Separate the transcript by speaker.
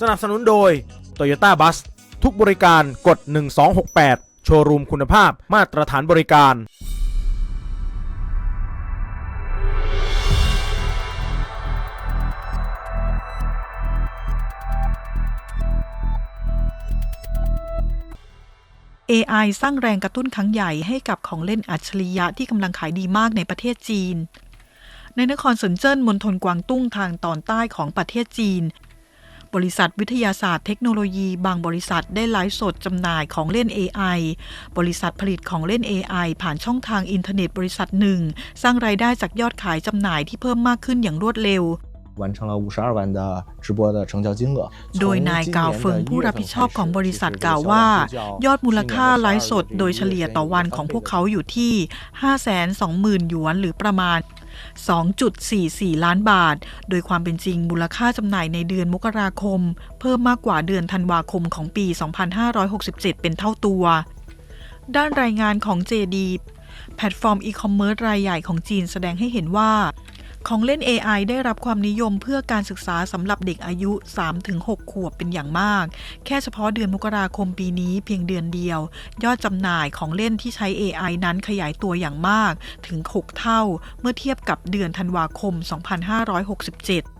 Speaker 1: สนับสนุนโดย Toyota Bus ทุกบริการกด 1268 โชว์รูมคุณภาพมาตรฐานบริการ
Speaker 2: AI สร้างแรงกระตุ้นครั้งใหญ่ให้กับของเล่นอัจฉริยะที่กำลังขายดีมากในประเทศจีน ในนครเซินเจิ้นมณฑลกวางตุ้งทางตอนใต้ของประเทศจีน บริษัทวิทยาศาสตร์เทคโนโลยีบางบริษัทได้ไลฟ์สดจำหน่ายของเล่น AI บริษัทผลิตของเล่น AI ผ่านช่องทางอินเทอร์เน็ตบริษัทหนึ่ง สร้างรายได้จากยอดขายจำหน่ายที่เพิ่มมากขึ้นอย่างรวดเร็ว
Speaker 3: 完成了五十二万的直播的成交金额。
Speaker 2: โดยนายกาวเฟิงผู้รับผิดชอบของบริษัทกล่าวว่า ยอดมูลค่าไลฟ์สดโดยเฉลี่ยต่อวันของพวกเขาอยู่ที่ 520,000 หยวนหรือประมาณ 2.44 ล้านบาท โดยความเป็นจริงมูลค่าจำหน่ายในเดือนมกราคม เพิ่มมากกว่าเดือนธันวาคมของปี 2567 เป็นเท่าตัว ด้านรายงานของ JD แพลตฟอร์มอีคอมเมิร์ซรายใหญ่ของจีนแสดงให้เห็นว่า ของเล่น AI ได้รับความนิยมเพื่อการศึกษาสำหรับเด็กอายุ 3-6 ขวบเป็นอย่างมาก แค่เฉพาะเดือนมกราคมปีนี้เพียงเดือนเดียว ยอดจำหน่ายของเล่นที่ใช้ AI นั้นขยายตัวอย่างมากถึง 6 เท่า เมื่อเทียบกับเดือนธันวาคม 2567